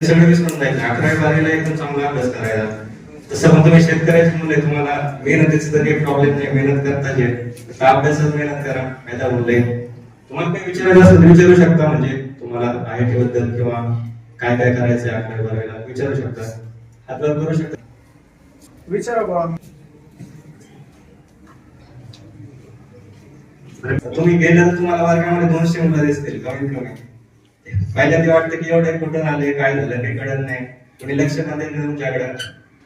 सगळं विसरून जायचं अकरावी बारावीला एकदम चांगला अभ्यास करायचा तसं पण तुम्ही शेतकऱ्याची मुलं तुम्हाला मेहनतीचं तर काही प्रॉब्लेम नाही मेहनत करताच आहे तर अभ्यासात मेहनत करा फायदा बोलले तुम्हाला काही विचारायचं असेल तर विचारू शकता म्हणजे तुम्हाला आय टी बद्दल किंवा काय काय करायचं आहे अकरावी बारावीला विचारू शकता. हातभार करू शकता. विचारा तुम्ही गेलं तर तुम्हाला वर्गामध्ये दोनशे मुलं दिसतील कमीत कमी. पहिल्या ते वाटतं की एवढे कुठं आले काय झालं काही कळत नाही. कोणी लक्ष न देत तुमच्याकडे.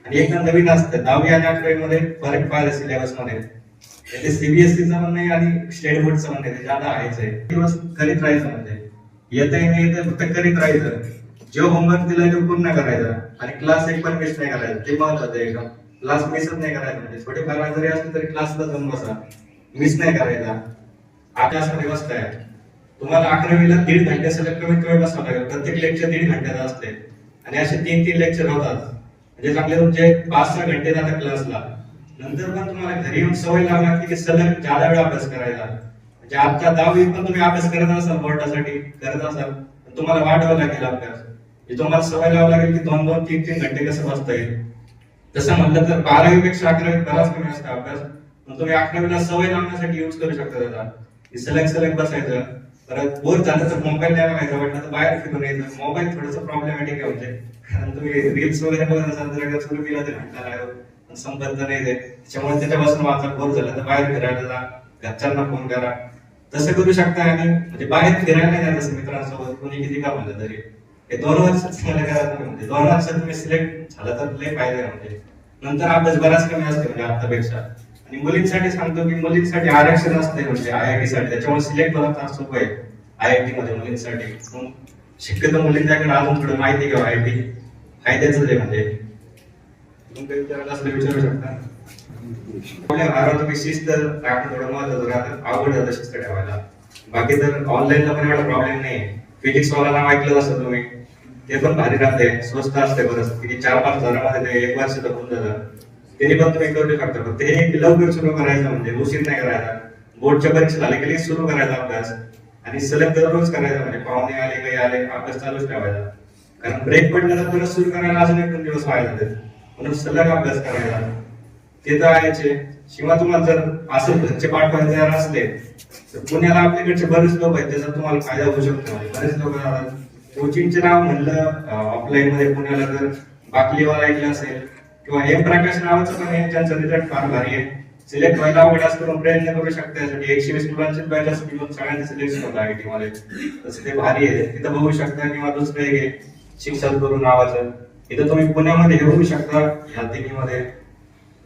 आणि एकदम नवीन असतं. दहावी आणि अकरावी मध्ये. फरक पाहिजे सिलेबसमध्ये ते चा पण नाही आणि स्टेट बोर्डचं पण नाही ते ज्यादा आहेच आहे दिवस करीत राहायचं म्हणजे. येतही नाही येतं फक्त करीत राहायचं. जो होमवर्क दिलाय तो पूर्ण करायचा. आणि क्लास एक पण मिस नाही करायचा. ते महत्वाचं आहे एकदम. क्लास मिसच नाही करायचा म्हणजे. थोडेफार जरी असले तरी क्लासला जाऊन बसा. मिस नाही करायचा. आकाशमध्ये बसताय. तुम्हाला अकरावीला दीड घंटे सलग कमीत कमी बसावं लागेल? प्रत्येक लेक्चर दीड घंट्याचा असते. आणि असे तीन तीन लेक्चर होतात. म्हणजे चांगले तुमचे पाच सहा घंटे जातात क्लासला नंतर पण तुम्हाला घरी येऊन सवय लागणार लागते की सलग जादा वेळ अभ्यास करायचा म्हणजे आता दहावी पण तुम्ही अभ्यास करत असाल बोर्डासाठी करत असाल तुम्हाला वाढवावं लागेल अभ्यास. म्हणजे तुम्हाला सवय लावा लागेल की दोन दोन तीन तीन घंटे कसं बसता येईल. जसं म्हणलं तर बारावी पेक्षा अकरावी बराच कमी असतो अभ्यास. मग तुम्ही अकरावीला सवय लावण्यासाठी युज करू शकता त्याचा. सलग सलग बसायचं. परत बोर झालं तर मोबाईल नाही बघायचा वाटलं तर बाहेर फिरून यायचं. मोबाईल थोडस प्रॉब्लेमॅटिक आहे म्हणजे. कारण तुम्ही रील्स वगैरे बघत असाल तर एकदा सुरू केला तर घंटा संपर्क नाही ते त्याच्यामुळे त्याच्यापासून माझा बोर झाला. तर बाहेर फिरायला जा. घरच्यांना फोन करा. तसं करू शकता आणि म्हणजे बाहेर फिरायला नाही जात मित्रांसोबत. कोणी किती का म्हणलं तरी. हे दोन वर्ष करा तुम्ही म्हणजे दोन वर्षात तुम्ही सिलेक्ट झालं तर लय फायदा म्हणजे. नंतर अभ्यास बराच कमी असते म्हणजे आतापेक्षा आणि मुलींसाठी सांगतो की मुलींसाठी आरक्षण असते म्हणजे आय आय टी साठी त्याच्यामुळे सिलेक्ट होणं सोपं आहे. आय आय टी मध्ये मुलींसाठी शक्यतो मुलींच्याकडे अजून थोडं माहिती घ्यावं आय टी फायद्याच आहे म्हणजे. तुम्ही विचारू शकता? शिस्त राखणं थोडं महत्वाचं राहतं अवघड जातं शिस्त ठेवायला. बाकी तर ऑनलाईनला पण एवढा प्रॉब्लेम नाही फिजिक्स वाला नाव ऐकलं असेल तुम्ही. ते पण भारी राहते स्वस्त असते बरं. किती चार पाच हजारामध्ये ते एक वर्ष होऊन जातं त्याने पण तुम्ही करू शकता फक्त हे लवकर सुरू करायचं म्हणजे उशीर नाही करायचा. बोर्डच्या परीक्षा झाल्या की सुरू करायचा अभ्यास. आणि सलग दररोज करायचा म्हणजे पाहुणे आले काही आले अभ्यास चालूच ठेवायचा. कारण ब्रेक पडला परत सुरू करायला अजून एक दोन दिवस व्हायला म्हणून सलग अभ्यास करायचा. ते तर आहेचे शिवाय तुम्हाला जर असं घरचे पाठ तयार असले तर पुण्याला आपल्याकडचे बरेच लोक आहेत त्याचा तुम्हाला फायदा होऊ शकतो. म्हणजे बरेच लोक कोचिंगचे नाव म्हणलं ऑफलाईन मध्ये पुण्याला जर बाकलीवाला ऐकलं असेल किंवा एम प्रकाश नावाचं पण आहे ज्यांचा रिझल्ट फार भारी आहे. सिलेक्ट व्हायला अवघड करून प्रयत्न करू शकता यासाठी. एकशे वीस मुलांचे बॅच असते सगळ्यांचे सिलेक्शन होतं आय टी मध्ये तसं ते भारी आहे. तिथं बघू शकता किंवा दुसरं एक आहे शिक्षण करून नावाचं. इथं तुम्ही पुण्यामध्ये घेऊ शकता ह्या तिन्हीमध्ये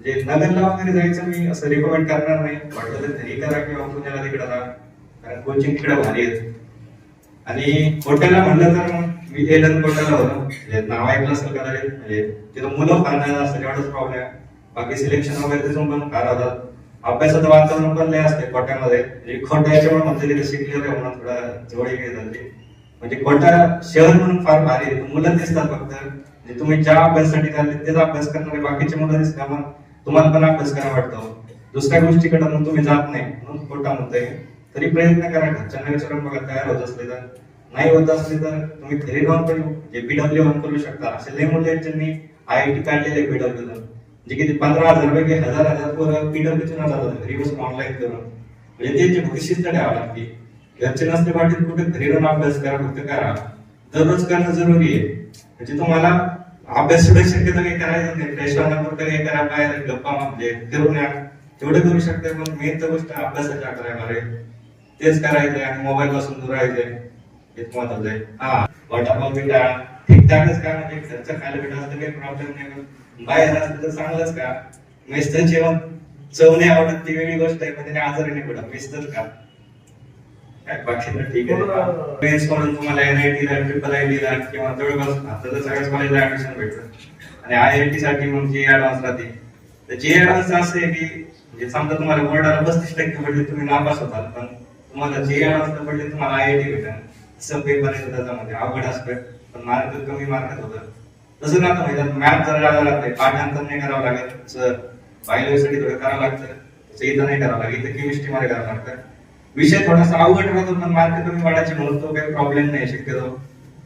जे नगरला वगैरे जायचं मी असं रिकमेंड करणार नाही. वाटलं तर घरी करा किंवा पुण्याला तिकडे जा. कारण कोचिंग तिकडे भारी आहेत आणि हॉटेलला म्हणलं तर मग मी ते कोटाला होतो. म्हणजे नाव ऐकलं असेल कदाचित. म्हणजे तिथं मुलं फार नाही असेल एवढाच प्रॉब्लेम बाकी सिलेक्शन वगैरे तिथून पण फार होतात. अभ्यासाचं वातावरण पण लय असते कोट्यामध्ये. म्हणजे खोट्या याच्यामुळे म्हणते तिथे शिकले आहे म्हणून थोडा जवळ घेतात म्हणजे कोटा शहर म्हणून फार भारी आहे. मुलं दिसतात फक्त. म्हणजे तुम्ही ज्या अभ्यासासाठी चालले तेच अभ्यास करणारे बाकीचे मुलं दिसतात. मग तुम्हाला पण अभ्यास करावा वाटतो. दुसऱ्या गोष्टीकडे मग तुम्ही जात नाही. म्हणून खोटा म्हणतोय. तरी प्रयत्न करा. घरच्यांना विचारून बघा तयार होत असले तर. नाही होत असले तर तुम्ही घरी राहून पण जे पीडब्ल्यू ऑन करू शकता. असे लय मुलं आहेत ज्यांनी आय आय टी काढलेले पीडब्ल्यू म्हणजे किती पंधरा हजार पैकी हजार हजार पोरं पीडब्ल्यू चे जातात घरी बसून ऑनलाईन करून. म्हणजे त्यांची भविष्य द्यावं लागते घरचे नसले पाटील कुठे घरी राहून अभ्यास करा फक्त करा. दररोज करणं जरुरी आहे. म्हणजे तुम्हाला अभ्यास सुद्धा शक्यतो काही करायचं नाही. रेस्टॉरंट काही करा बाहेर गप्पा म्हणजे फिरून या. तेवढं करू शकता पण मेन तर गोष्ट अभ्यासाच्या करायला तेच करायचंय आणि मोबाईल पासून दूर राहायचंय. हेच महत्वाचं आहे हा वडापाव बिटा ठीकठाकच का म्हणजे घरचं खायला भेटत असतं काही प्रॉब्लेम नाही. बाहेर असलं तर चांगलंच का जेवण चव नाही आवडत ती वेगळी गोष्ट आहे पण त्याने आजारी नाही पडत. मेसच का काय बाकी तर ठीक आहे. मेन्स म्हणून तुम्हाला एनआयटी ला ट्रिपल आय किंवा जवळपास सगळ्याच कॉलेजला ऍडमिशन भेटतं. आणि आय आय टी साठी मग जी ऍडव्हान्स राहते. तर जी ऍडव्हान्स असं आहे की म्हणजे समजा तुम्हाला बोर्डाला पस्तीस टक्के पडले तुम्ही नापास होताल पण तुम्हाला जे ऍडव्हान्स पडले तुम्हाला आय आय टी भेटेल सब पेपर त्याच्यामध्ये. अवघड असतं पण मार्क कमी मार्कात होतं तसं ना तर मॅथ जर लागला लागतंय. पाठांतर नाही करावं लागत. सर बायोलॉजीसाठी थोडं करावं लागतं तसं इथं नाही करावं लागेल इथं केमिस्ट्री मध्ये करावं लागतं. विषय थोडासा अवघड राहतो पण मार्क कमी वाढायचे म्हणून तो काही प्रॉब्लेम नाही शक्यतो.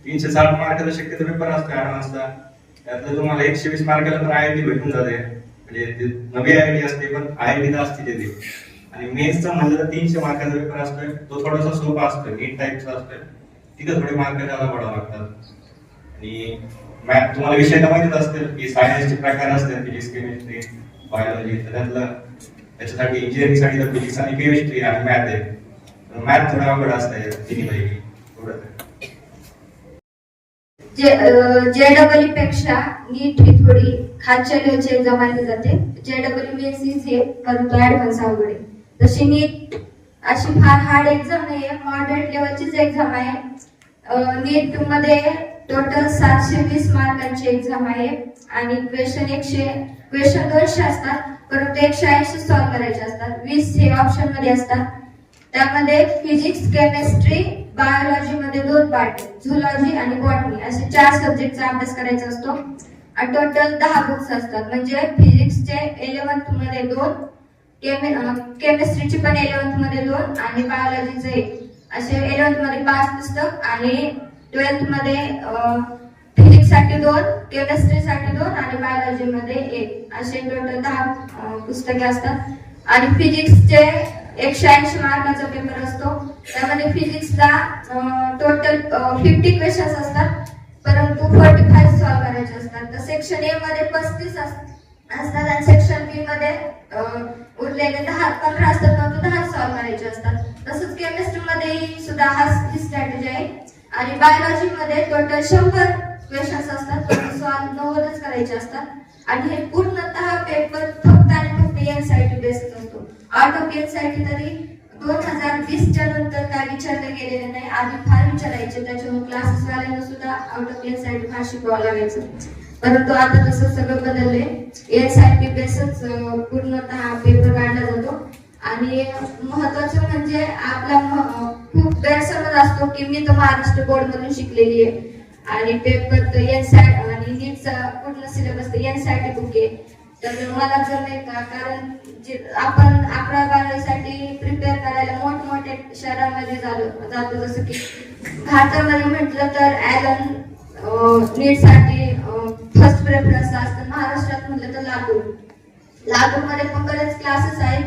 तीनशे साठ मार्काचा शक्यतो पेपर असतो ऍडव्हान्सचा त्यातलं तुम्हाला एकशे वीस मार्काला तर आय टी भेटून जाते. म्हणजे नवी आय टी असते पण आय टी तर असते तिथे. आणि मेन्सचा म्हणलं तर तीनशे मार्काचा पेपर असतोय. तो थोडासा सोपा असतोय नीट टाईपचा असतोय. तिथे थोडे मार्क जादा पडावं लागतात. आणि मॅथ तुम्हाला विषय तर माहितीच असतील की सायन्सचे प्रकार असतात फिजिक्स केमिस्ट्री बायोलॉजी तर त्यातलं त्याच्यासाठी इंजिनिअरिंगसाठी तर फिजिक्स आणि केमिस्ट्री आणि मॅथ आहे. मॅथ थोडा अवघड असतं तिन्ही पैकी थोडं जे डबलपेक्षा नीट ही थोडी खालच्या लेवलची एक्झाम मानली जाते. जे डबल मेन्स इझी आहे परंतु ऍडव्हान्स अवघड आहे. तशी नीट अशी फार हार्ड एक्झाम नाही आहे मॉडरेट लेवलचीच एक्झाम आहे. नीटमध्ये टोटल सातशे वीस मार्कांची एक्झाम आहे. आणि क्वेश्चन एकशे क्वेश्चन दोनशे असतात. परंतु एकशे ऐंशी सॉल्व्ह करायचे असतात. वीस हे ऑप्शनमध्ये असतात. त्यामध्ये फिजिक्स केमिस्ट्री बायोलॉजी मध्ये दोन पार्ट झुलॉजी आणि बॉटनी असे चार सब्जेक्टचा अभ्यास करायचा असतो. आणि टोटल दहा बुक्स असतात. म्हणजे फिजिक्सचे इलेव्हन्थमध्ये दोन केमिस्ट्रीची पण इलेव्हन्थमध्ये दोन आणि बायोलॉजीचे एक. असे इलेव्हन्थमध्ये पाच पुस्तक आणि ट्वेल्थमध्ये फिजिक्ससाठी दोन केमिस्ट्री साठी दोन आणि बायोलॉजी मध्ये एक. असे टोटल दहा पुस्तके असतात. आणि फिजिक्सचे एकशे ऐंशी मार्काचा पेपर असतो. त्यामध्ये फिजिक्सला टोटल फिफ्टी क्वेश्चन्स असतात. परंतु फोर्टी फाईव्ह सॉल्व्ह करायचे असतात. तर सेक्शन ए मध्ये पस्तीस असतात आणि सेक्शन बी मध्ये उरलेले दहा पंधरा असतात परंतु दहा सॉल्व्ह करायचे असतात. तसंच केमिस्ट्री मध्ये सुद्धा हा ही स्ट्रॅटेजी आहे. आणि बायोलॉजी मध्ये टोटल शंभर क्वेश्चन्स असतात सॉल्व्ह नव्वदच करायचे असतात. आणि हे पूर्णतः पेपर फक्त आणि फक्त एनसीआयटी बेस्ड असतो आउट ऑफ एनसीआयटी तरी दोन हजार वीसच्या नंतर काय विचारले गेलेले नाही आधी फार विचारायचे त्याच्यामुळे क्लासेस वाल्यांना सुद्धा आउट ऑफ एनसीआयटी फार शिकवावं लागायचं. परंतु आता तसं सगळं बदलले पी बेसच पूर्णतः पेपर काढला जातो. आणि महत्वाचं म्हणजे आपला खूप गैरसमज असतो की मी तर महाराष्ट्र बोर्ड मधून शिकलेली आहे. आणि पेपर तर एनसीआय आणि नीटचा पूर्ण सिलेबस तर एनसीआयटी बुक आहे. तर मला जर नाही का कारण जे आपण अकरा बारावीसाठी प्रिपेअर करायला मोठमोठ्या शहरांमध्ये झालो जातो जसं की भारतामध्ये म्हटलं तर ॲलन नीटसाठी फर्स्ट प्रेफरन्स असतं महाराष्ट्रात म्हटलं तर लातूर लातूरमध्ये पण बरेच क्लासेस आहेत.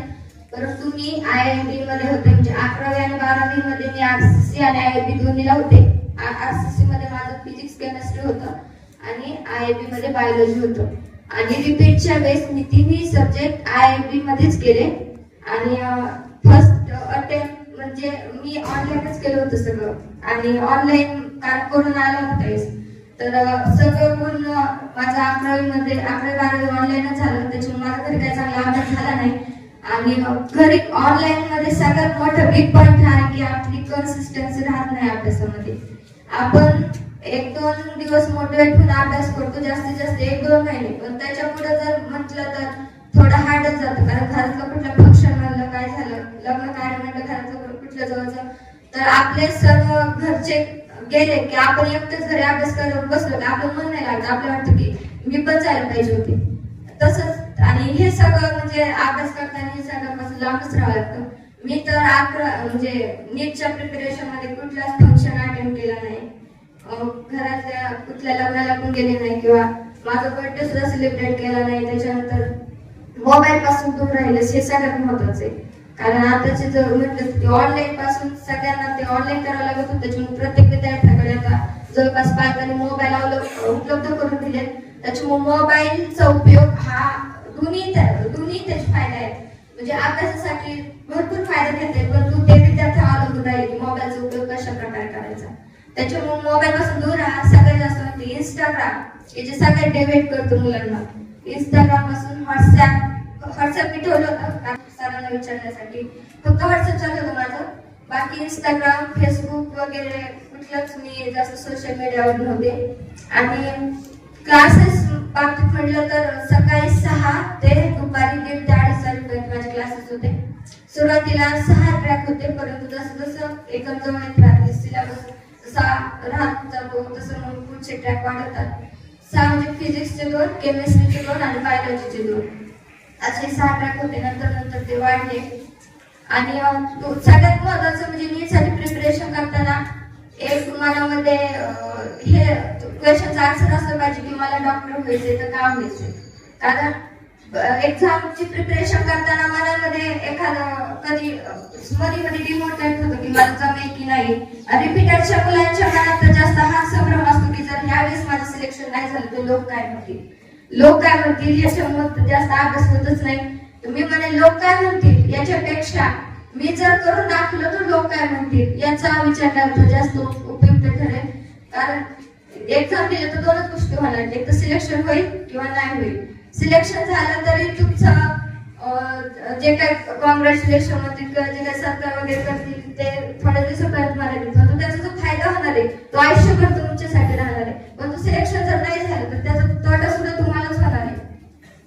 परंतु मी आय आय बी मध्ये होते. म्हणजे अकरावी आणि बारावी मध्ये मी आरसीसी आणि आय आय बी दोन्हीला होते. आरसीसी मध्ये माझं फिजिक्स केमिस्ट्री होतं आणि आय आय बी मध्ये बायोलॉजी होतं. आणि रिपीटच्या वेळेस मी तिन्ही सब्जेक्ट आय आय बी मध्येच केले. आणि फर्स्ट अटेम्प्ट म्हणजे मी ऑनलाईनच केलं होतं सगळं. आणि ऑनलाईन कारण कोरोना आला होता तर सगळं पूर्ण माझा अकरावी मध्ये अकरावी बारावी ऑनलाईनच झालं त्याच्यामुळे माझा तरी काही चांगला अभ्यास झाला नाही. आणि घरी ऑनलाईन मध्ये सगळ्यात मोठं बिग पॉईंट हा आहे की आपली कन्सिस्टन्सी राहत नाही अभ्यासामध्ये. आपण एक दोन दिवस मोटिवेट होऊन अभ्यास करतो जास्तीत जास्त एक दोन महिने. पण त्याच्या पुढे जर म्हटलं तर थोडं हार्डच जातं. कारण घरातलं कुठलं फंक्शन म्हणलं काय झालं लग्न काय म्हणलं घरातलं कुठलं जवळचं. तर आपले सर्व घरचे गेले की आपण एकटेच घरी अभ्यास करत बसलो की आपलं मन नाही लागत आपलं वाटतं की मी पण जायला पाहिजे होते. तसंच आणि हे सगळं म्हणजे अभ्यास करताना हे सगळ्यापासून लांबच राहावं लागतं मी तर अकरा म्हणजे नीटच्या प्रिपरेशनमध्ये कुठलाच फंक्शन अटेंड केला नाही. घरातल्या कुठल्या लग्नाला पण गेले नाही किंवा माझा बर्थडे सुद्धा सेलिब्रेट केला नाही. त्याच्यानंतर मोबाईल पासून दूर राहिलं हे सगळ्यात महत्वाचं आहे. कारण आताचे जर म्हटलं ते ऑनलाईन पासून सगळ्यांना ते ऑनलाईन करावं लागत होतं. त्याच्यामुळे प्रत्येक जवळपास पालकांनी मोबाईल उपलब्ध करून दिले. त्याच्यामुळे मोबाईलचा उपयोग हा दोन्ही दोन्ही त्याचे फायदे आहेत. म्हणजे अभ्यासासाठी भरपूर फायदे घेते परंतु ते विद्यार्थी अवलंबून राहिले की मोबाईलचा उपयोग कशा प्रकारे करायचा. त्याच्यामुळे मोबाईल पासून दूर राहा. सगळ्यात जास्त म्हणते इंस्टाग्राम हे जे सगळ्यात डेव्हेट करतो मुलांना. इंस्टाग्रामपासून व्हॉट्सअप व्हॉट्सअप मी ठेवलं होतं सरांना विचारण्यासाठी. फक्त व्हॉट्सअप चालू होतं माझं. बाकी इंस्टाग्राम फेसबुक वगैरे कुठलंच मी जास्त सोशल मीडियावर नव्हते. आणि क्लासेस बाबतीत म्हटलं तर सकाळी सहा ते दुपारी दीड ते अडीच वाजेपर्यंत माझे क्लासेस होते. सुरुवातीला सहा ट्रॅक होते परंतु जसं जसं एकदम जवळ येत राहते सिलेबस जसा राहत जातो तसं मग पुढचे ट्रॅक वाढवतात सहा म्हणजे फिजिक्सचे दोन केमिस्ट्रीचे दोन आणि बायोलॉजीचे दोन. असे सहा ट्रॅक होते नंतर नंतर ते वाढले. आणि सगळ्यात महत्वाचं म्हणजे नीटसाठी प्रिपरेशन करताना एक मनामध्ये हे क्वेश्चनचा आन्सर असलं पाहिजे की मला डॉक्टर व्हायचंय तर का व्हायचंय कारण एक्झामची प्रिपरेशन करताना मनामध्ये एखादं कधी मध्ये मध्ये डिमोटिवेट होतं की मला जमेल की नाही. रिपीटरच्या मुलांच्या मनात तर जास्त हा संभ्रम असतो की जर ह्यावेळेस माझं सिलेक्शन नाही झालं तर लोक काय म्हणतील? लोक काय म्हणतील? याच्यामुळे जास्त अभ्यास होतच नाही. तुम्ही मी म्हणे लोक काय म्हणतील याच्यापेक्षा? मी जर करून दाखवलं तर लोक काय म्हणतील? याचा विचार करतो जास्त उपयुक्त ठरेल. कारण एक्झाम दिले तर दोनच गोष्टी होणार. एक तर सिलेक्शन होईल किंवा नाही होईल. सिलेक्शन झालं तरी तुमचं जे काय कॉंग्रॅच्युलेशन म्हणतील किंवा जे काय सरकार वगैरे करतील ते थोड्या दिवसापर्यंत मला त्याचा जो फायदा होणार आहे तो आयुष्यभर तुमच्यासाठी राहणार आहे. पण तो सिलेक्शन जर नाही झालं तर त्याचा तोटा सुद्धा तुम्हालाच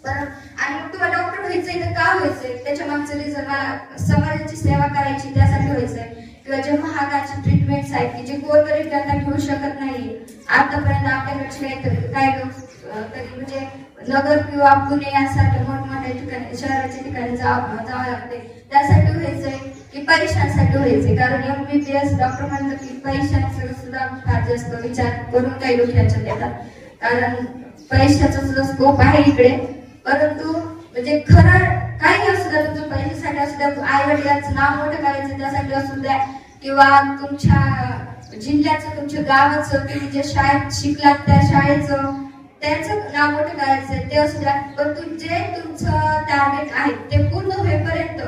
तर आणि मग तुम्हाला डॉक्टर व्हायचंय तर का व्हायचंय? त्याच्या मागचं रिझन मला समाजाची सेवा करायची त्यासाठी व्हायचंय. किंवा जे महागाची ट्रीटमेंट्स आहेत की जे गोरगरीब त्यांना घेऊ शकत नाही आतापर्यंत आपल्याकडचे काही काय तरी म्हणजे नगर किंवा पुणे यासारख्या मोठमोठ्या ठिकाणी शहराच्या ठिकाणी जावं जावं लागते त्यासाठी व्हायचंय की परीक्षांसाठी व्हायचंय. कारण एमबीबीएस डॉक्टर म्हणतात की पैशांचा सुद्धा फार जास्त विचार करून काही लोक ह्याच्यात येतात. कारण पैशाचा सुद्धा स्कोप आहे इकडे. परंतु म्हणजे खरं काही असू द्या तुमच्या पैशासाठी असू द्या आई वडिलांचं नाव मोठं करायचं त्यासाठी असू द्या किंवा तुमच्या जिल्ह्याचं तुमच्या गावाचं तुम्ही ज्या शाळेत शिकलात त्या शाळेचं त्याचं नाव मोठं करायचं ते असू द्या. परंतु जे तुमचं टार्गेट आहे ते पूर्ण होईपर्यंत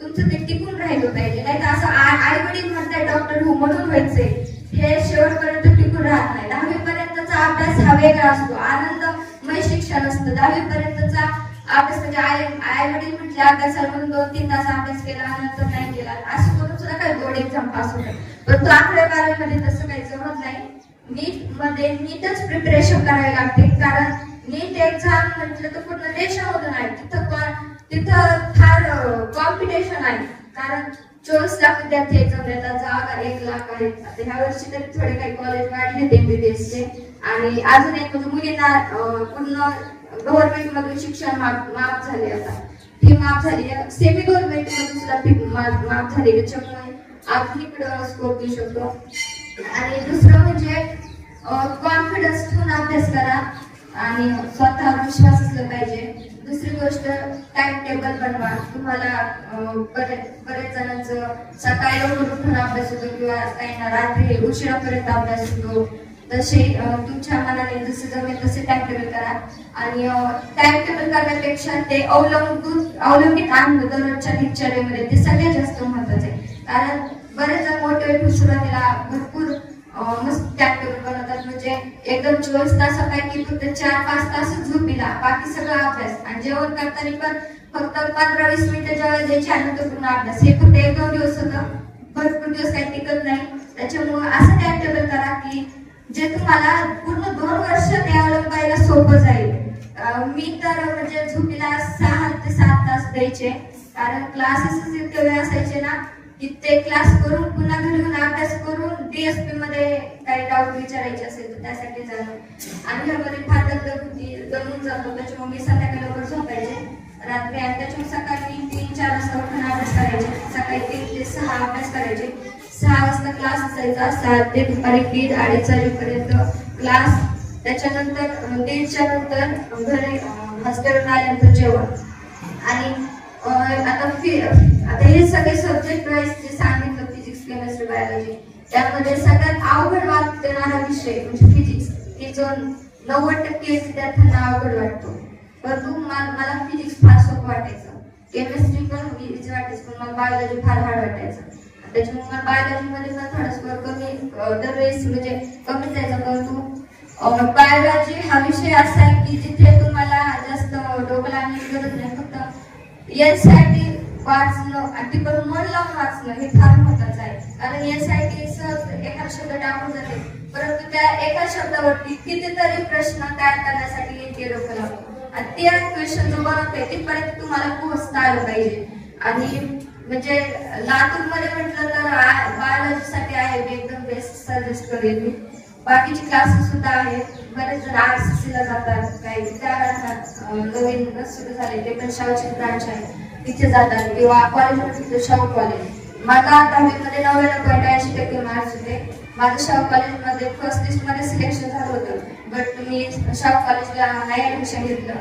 तुमचं ते टिकून राहिलं पाहिजे. नाही तर असं आई वडील म्हणताय डॉक्टर हो म्हणून व्हायचंय हे शेवटपर्यंत टिकून राहत नाही. दहावीपर्यंतचा अभ्यास हा वेगळा असतो. आनंद आनंदमय शिक्षण असतं. दहावी पर्यंतचा अभ्यास म्हणजे आई आई वडील म्हटले अभ्यासाला म्हणून दोन तीन तास अभ्यास केला नंतर नाही केला. असं करून सुद्धा काही बोर्ड एक्झाम पास होतात. परंतु अकरावी बारावी मध्ये तसं काही जमत नाही. नीटमध्ये नीटच प्रिपरेशन करावी लागते. कारण नीट एक्झाम म्हटलं तर पूर्ण देशामधून आहे. तिथं तिथं फार कॉम्पिटिशन आहे. कारण चोवीस लाख विद्यार्थी एक्झाम देतात. जागा एक लाख आहेत ह्या वर्षी तरी थोडे काही कॉलेज वाढले एमबीबीएसचे आणि अजून एक म्हणजे मुलींना पूर्ण गव्हर्नमेंट मधून शिक्षण माफ माफ झाले आता. फी माफ झाली. सेमी गव्हर्नमेंट मधून सुद्धा फी माफ झाली. त्याच्यामुळे आपण इकडं स्कोप देऊ शकतो. आणि दुसरं म्हणजे कॉन्फिडन्स ठेवून अभ्यास करा. आणि स्वतःवर विश्वास असला पाहिजे. दुसरी गोष्ट टाइम टेबल बनवा. तुम्हाला बरे बरेच जणांचं सकाळी लवकर उठून अभ्यास होतो किंवा काही ना रात्री उशिरापर्यंत अभ्यास होतो. तसे तुमच्या मनाने जसे जमेल तसे टाइम टेबल करा. आणि टाइम टेबल करण्यापेक्षा ते अवलंबून अवलंबित आणणं दररोजच्या दिनचर्येमध्ये ते सगळ्यात जास्त महत्वाचं आहे. कारण बरेच जण मोटिवेट सुरुवातीला भरपूर मस्त टाइम टेबल बनवतात. म्हणजे एकदम चोवीस तासापैकी फक्त चार पाच तास झोपीला. बाकी सगळा अभ्यास. आणि जेवण करताना पण फक्त पंधरा वीस मिनिटं जेव्हा द्यायची आणि तो पूर्ण अभ्यास. हे फक्त एक दोन दिवस होतं. भरपूर दिवस काही टिकत नाही. त्याच्यामुळे असं टाइम टेबल करा की जे तुम्हाला पूर्ण दोन वर्ष ते अवलंबायला सोपं जाईल. मी तर म्हणजे झोपीला सहा ते सात तास द्यायचे. कारण क्लासेस इतके वेळ असायचे ना की ते क्लास करून पुन्हा घरी येऊन अभ्यास करून डीएसपी मध्ये काही डाऊट विचारायचे असेल तर त्यासाठी जाणं. आणि घरामध्ये फार दगदग होती दमून जातो. त्याच्यामुळे मी संध्याकाळी लवकर झोपायचे. रात्री आणि त्याच्यामुळे सकाळी तीन चार वाजता उठून अभ्यास करायचे. सकाळी तीन ते सहा अभ्यास करायचे. सहा वाजता क्लास असायचा. सात ते दुपारी दीड अडीच वाजेपर्यंत क्लास त्याच्यानंतर दीडच्या नंतर घरी हॉस्टेलवरून आल्यानंतर जेवण. आणि आता फि आता हे सगळे सब्जेक्ट वाईज जे सांगितलं फिजिक्स केमिस्ट्री बायोलॉजी त्यामध्ये सगळ्यात अवघड वाटणारा विषय म्हणजे फिजिक्स की जो नव्वद टक्के विद्यार्थ्यांना अवघड वाटतो. परंतु मला फिजिक्स फार सोपं वाटायचं. केमिस्ट्री पण इझी वाटायचं पण मला बायोलॉजी फार हार्ड वाटायचं. त्याच्यामुळे मला पण थोडा कमी दर दरवेळेस म्हणजे कमी जायचा परंतु बायोलॉजी हा विषय असा आहे की जिथे तुम्हाला जास्त डोकं लावण्याची गरज नाही. फक्त यासाठी वाचणं आणि ती पण मन लावून वाचणं हे फार महत्वाचं आहे. कारण यासाठी सहज एका शब्द टाकून जाते. परंतु त्या एका शब्दावरती कितीतरी प्रश्न तयार करण्यासाठी एक डोकं लावतो. आणि त्या क्वेश्चन जो बनवते तिथपर्यंत तुम्हाला पोहोचता आलं पाहिजे. आणि म्हणजे लातूरमध्ये म्हटलं तर बायोलॉजी साठी आहे मी एकदम बेस्ट सजेस्ट करेन मी. बाकीचे क्लासेस सुद्धा आहेत. बरेच जण आर सी सीला जातात काही विद्यार्थ्यांना नवीन सुरू झाले ते पण शाहूची ब्रांच आहे तिथे जातात किंवा कॉलेजमध्ये शाहू कॉलेज आता मी मध्ये नव्याण्णव पॉईंट ऐंशी टक्के मार्क्स होते माझं शाहू कॉलेजमध्ये फर्स्ट लिस्टमध्ये सिलेक्शन झालं होतं. बट मी शाहू कॉलेजला नाही ॲडमिशन घेतलं.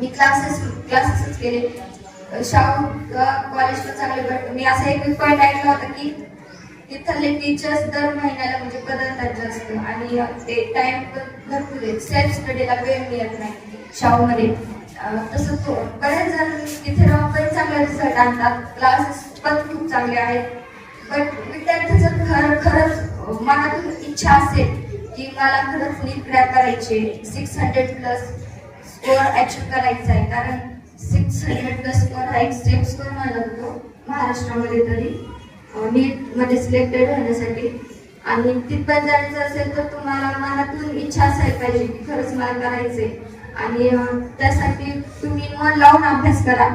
मी क्लासेस क्लासेसच केले. शाहू कॉलेज पण चांगले भेटतो मी असा एक पॉईंट ऐकला होता की तिथले टीचर्स दर महिन्याला म्हणजे बदलतात जास्त. आणि ते टाइम पण भरपूर आहे सेल्फ स्टडीला वेळ मिळत नाही. शाहूमध्ये. तसं तो बरेच जण तिथे राहून पण चांगले रिझल्ट आणतात. क्लासेस पण खूप चांगले आहेत. पण विद्यार्थ्याचं खरं खरंच मनातून इच्छा असेल की मला खरंच नीट क्रॅक करायचे six hundred plus score achieve करायचा आहे. कारण सिक्स हंड्रेड प्लस स्कोअर हा एक्स्ट्रीम स्कोअर मानला जातो महाराष्ट्रामध्ये तरी नीटमध्ये सिलेक्टेड होण्यासाठी. आणि तिथपर्यंत जायचं असेल तर तुम्हाला मनातून इच्छा असायला पाहिजे की खरंच मला करायचंय. आणि त्यासाठी तुम्ही मन लावून अभ्यास करा.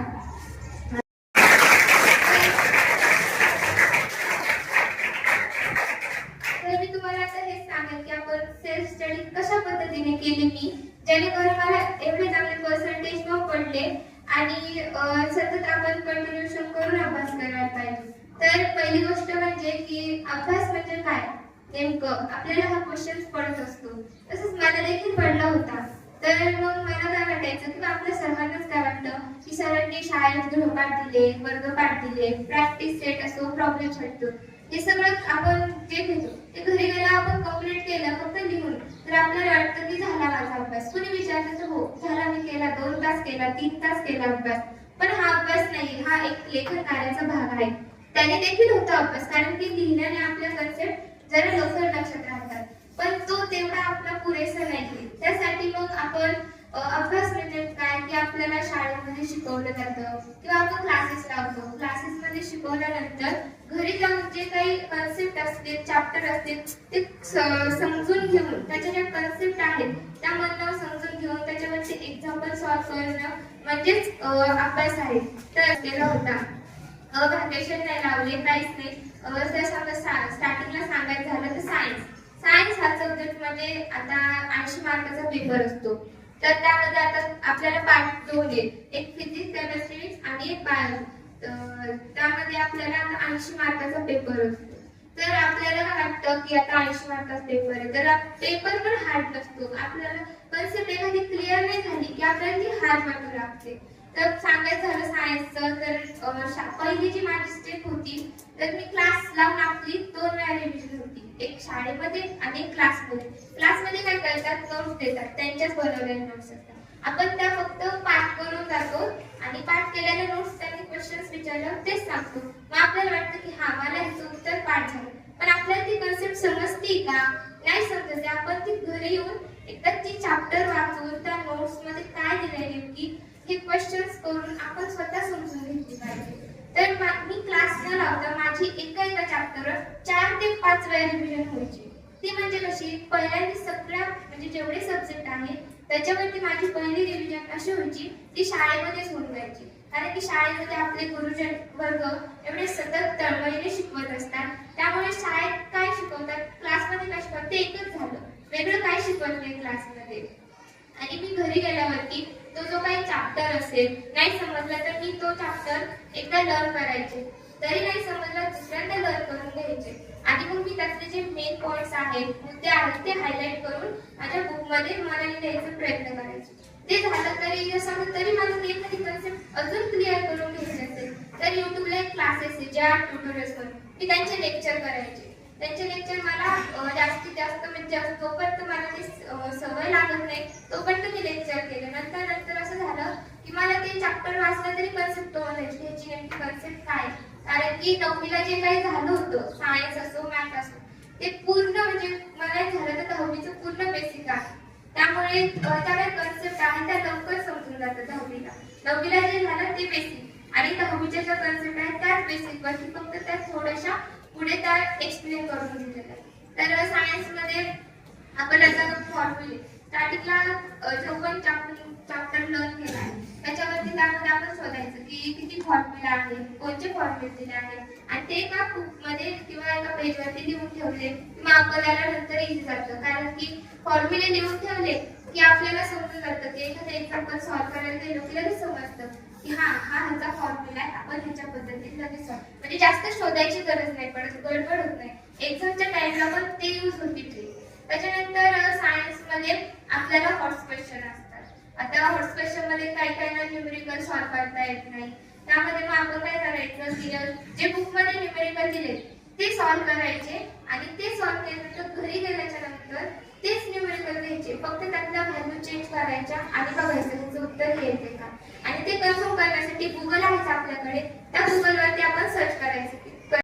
तर मी तुम्हाला आता हे सांगेन की आपण सेल्फ स्टडी कशा पद्धतीने केली मी? जेणेकरून मला एवढे चांगले पर्सेंटेज न पडले आणि सतत आपण कंटिन्युएशन करून अभ्यास करायला पाहिजे. तर पहिली गोष्ट म्हणजे की अभ्यास म्हणजे काय? नेमकं आपल्याला हा क्वेश्चन पडत असतो. तसंच मला देखील पडला होता. तर मग मला काय वाटायचं किंवा आपल्या सर्वांनाच काय वाटतं की सरांनी शाळेत गृहपाठ दिले वर्गपाठ दिले प्रॅक्टिस सेट असो प्रॉब्लेम भेटतो हे सगळं आपण जे घेतो ते घरी गेला आपण कंप्लीट केलं फक्त लिहून. तर आपल्याला वाटतं की झाला माझा अभ्यास. कुणी विचारलं तर हो झाला मी केला दोन तास केला तीन तास केला अभ्यास. पण हा अभ्यास नाही हा एक लेखन कार्याचा भाग आहे. त्याने देखील होता अभ्यास कारण की लिहिल्याने आपल्या कन्सेप्ट जरा लवकर लक्षात राहतात. पण तो तेवढा आपला पुरेसा नाही. त्यासाठी मग आपण अभ्यास म्हणजे काय? की आपल्याला शाळेमध्ये शिकवलं जातं किंवा आपण क्लासेस लावतो. क्लासेसमध्ये शिकवल्यानंतर घरी जाऊन जे म्हणजे काही कन्सेप्ट असतील चॅप्टर असतील ते समजून घेऊन त्याच्या ज्या कन्सेप्ट आहेत त्यामधनं समजून घेऊन त्याच्यावरती एक्झाम्पल सॉल्व्ह करणं म्हणजेच अभ्यास आहे. तर केला होता. व्हॅकेशन नाही लावले काहीच नाही. जर समजा स्टार्टिंगला सांगायचं झालं तर सायन्स सायन्स हा सब्जेक्ट म्हणजे आता ऐंशी मार्काचा पेपर असतो. तर त्यामध्ये आता आपल्याला पार्ट दोन एक फिजिक्स केमिस्ट्री आणि एक बायो त्यामध्ये आपल्याला आता ऐंशी मार्काचा पेपर असतो. तर आपल्याला वाटतं की आता ऐंशी मार्काचा पेपर आहे? तर पेपर पण हार्ड नसतो. आपल्याला कन्सेप्ट एखादी क्लिअर नाही झाली की आपल्याला ती हार्ड वाटू लागते. तर सांगायचं झालं सायन्सचं तर शा- पहिली जी माझी स्टेप होती तर मी क्लास लावून आपली दोन वेळा रिव्हिजन होती. एक शाळेमध्ये आणि एक क्लासमध्ये क्लासमध्ये काय करतात? नोट्स देतात. त्यांच्याच बनवलेल्या नोट्स असतात. आपण त्या फक्त पाठ करून जातो आणि पाठ केलेल्या नोट्स त्यांनी क्वेश्चन्स विचारल्यावर तेच सांगतो. मग आपल्याला वाटतं की हा मला ह्याचं उत्तर पाठ झालं. पण आपल्याला ती कन्सेप्ट समजते का? नाही समजते. आपण ती घरी येऊन एकदा ती चॅप्टर वाचून त्या नोट्समध्ये काय दिलंय नेमकी? हे क्वेश्चन्स करून आपण स्वतः समजून घेतली पाहिजे. तर मी क्लास न लावता माझी एका एका चॅप्टर चार ते पाच वेळा रिव्हिजन व्हायची. ती म्हणजे कशी? पहिल्यांदा सगळ्या म्हणजे जेवढे सब्जेक्ट आहेत त्याच्यावरती माझी पहिली रिव्हिजन अशी व्हायची ती शाळेमध्येच होऊन जायची. कारण की शाळेमध्ये आपले गुरुजन वर्ग एवढे सतत तळमळीने शिकवत असतात. त्यामुळे शाळेत काय शिकवतात? क्लासमध्ये काय शिकवतात? ते एकच झालं. वेगळं काय शिकवत नाही क्लासमध्ये आणि मी घरी गेल्यावरती तो जो काही चॅप्टर असेल नाही समजला तर मी तो चॅप्टर एकदा लर्न करायचे. तरी नाही समजला दुसऱ्यांदा लर्न करून घ्यायचे. आणि मग मी त्यातले जे मेन पॉइंट्स आहेत मुद्दे आहेत ते हायलाईट करून माझ्या बुकमध्ये मला लिहायचा प्रयत्न करायचे. ते झालं तरी असं तरी मला एखादी कन्सेप्ट अजून क्लिअर करून घ्यायचे असेल. तर युट्यूबला एक क्लासेस आहे ज्या ट्युटोरियल्सवर मी त्यांचे लेक्चर करायचे. त्यांचे लेक्चर मला जास्तीत जास्त म्हणजे जास्त- जोपर्यंत मला ते सवय लागत नाही तोपर्यंत मी लेक्चर केले. नंतर नंतर असं झालं की मला ते चॅप्टर वाचलं तरी कन्सेप्ट ओळखायची ह्याची नेमकी कन्सेप्ट काय कारण की नववीला जे काही झालं होतं सायन्स असो मॅथ असो ते पूर्ण म्हणजे मला झालं तर दहावीचं पूर्ण बेसिक आहे. त्यामुळे त्या काही कन्सेप्ट आहे त्या लवकर समजून जातात दहावीला. नववीला जे झालं ते बेसिक आणि दहावीच्या ज्या कन्सेप्ट आहेत त्याच बेसिक वरती फक्त त्या थोड्याशा पुढे त्या एक्सप्लेन करून दिलेलं आहे. तर सायन्समध्ये आपण आता फॉर्म्युले स्टार्टिंगला अ, जो पण चॅप्टर लर्न केला आहे त्याच्यावरती त्यामध्ये आपण शोधायचं की किती फॉर्म्युला आहे कोणते फॉर्म्युले दिले आहेत आणि ते एका बुकमध्ये किंवा एका पेजवरती लिहून ठेवले मग आपल्याला नंतर इझी जातं. कारण की फॉर्म्युले लिहून ठेवले की आपल्याला समजून जातं की एखादं एक्झाम्पल सॉल्व्ह करायला गेलो की लगेच समजतं की हा हा ह्याचा फॉर्म्युला आहे आपण ह्याच्या पद्धतीने लगेच solve. म्हणजे जास्त शोधायची गरज नाही पडत गडबड होत नाही. एक्झामच्या टाइमला पण ते यूज होती ट्रिक त्याच्यानंतर सायन्समध्ये आपल्याला हॉट्स क्वेश्चन असतात. आता हॉट्स क्वेश्चनमध्ये काही काही ना न्यूमेरिकल सॉल्व्ह करता येत नाही. त्यामध्ये मग आपण काय करायचं? की जे बुकमध्ये न्यूमेरिकल दिले ते सॉल्व्ह करायचे आणि ते सॉल्व्ह केल्यानंतर घरी गेल्याच्यानंतर तेच निवड करून घ्यायचे फक्त त्यातल्या व्हॅल्यू चेंज करायच्या आणि बघायचं त्याचं उत्तर येते का? आणि ते कन्फर्म करण्यासाठी गुगल आहेच आपल्याकडे? त्या गुगलवरती आपण सर्च करायचं.